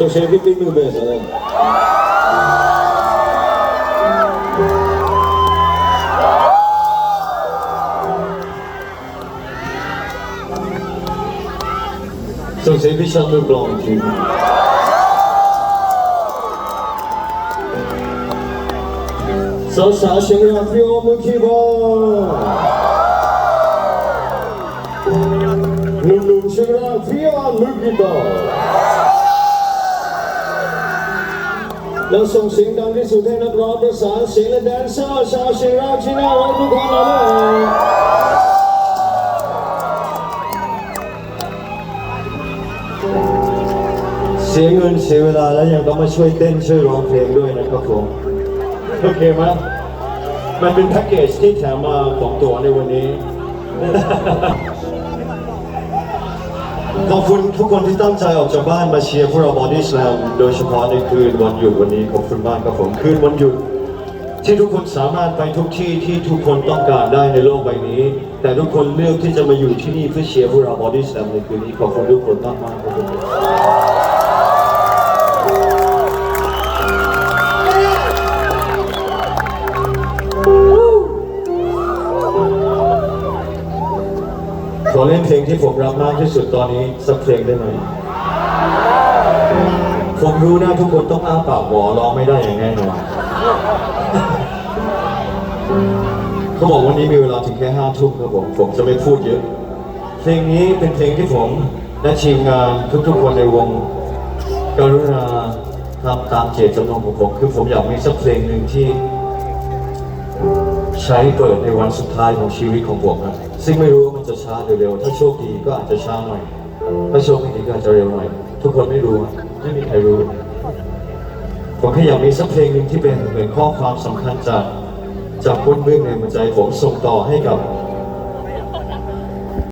Social Big Big Big อะไรส่งเสียงพี่ชันมือกลองทีสาวสา เราส่งเสียงดังที่สุดให้นักร้องประสานเสียงและแดนเซอร์ชาวเชียงรายที่น่ารักทุกคนเลยเสียเงินเสียเวลาแล้วยังต้องมาช่วยเต้นช่วยร้องเพลงด้วยนะครับผมโอเคไหมมันเป็นแพ็กเกจที่แถมมาของตัวในวันนี้ ขอบคุณทุกคนที่ตั้งใจออกจากบ้านมาเชียร์พวกเราบอดี้สแลมโดยเฉพาะในคืนวันหยุดวันนี้ขอบคุณมากครับผมคืนวันหยุด ที่ทุกคนสามารถไปทุกที่ที่ทุกคนต้องการได้ในโลกใบนี้ แต่ทุกคนเลือกที่จะมาอยู่ที่นี่เพื่อเชียร์พวกเราบอดี้สแลมในคืนนี้ขอบคุณทุกคนมากมากครับผม ขอเล่นเพลงที่ผมรักมากที่สุดตอนนี้สักเพลงได้ไหมผมรู้นะทุกคนต้องอ้าปากหวอร้องไม่ได้อย่างแน่นอนเขาบอกวันนี้มีเวลาถึงแค่ห้าทุ่มครับผม ผมจะไม่พูดเยอะ เพลงนี้เป็นเพลงที่ผมและทีมงานทุกๆคนในวงกรุณาทำตามเจตจำนงของผม คือผมอยากมีสักเพลงหนึ่งที่ ใช้เกิดในวันสุดท้ายของชีวิตของผมนะซึ่งไม่รู้ว่ามันจะช้าหรือเร็ว ถ้าโชคดีก็อาจจะช้าหน่อย ถ้าโชคไม่ดีก็อาจจะเร็วหน่อย ทุกคนไม่รู้ไม่มีใครรู้ ผมแค่อยากมีสักเพลงหนึ่งที่เป็นเหมือนข้อความสำคัญจากจากบนเบื้องในหัวใจผมส่งต่อให้กับ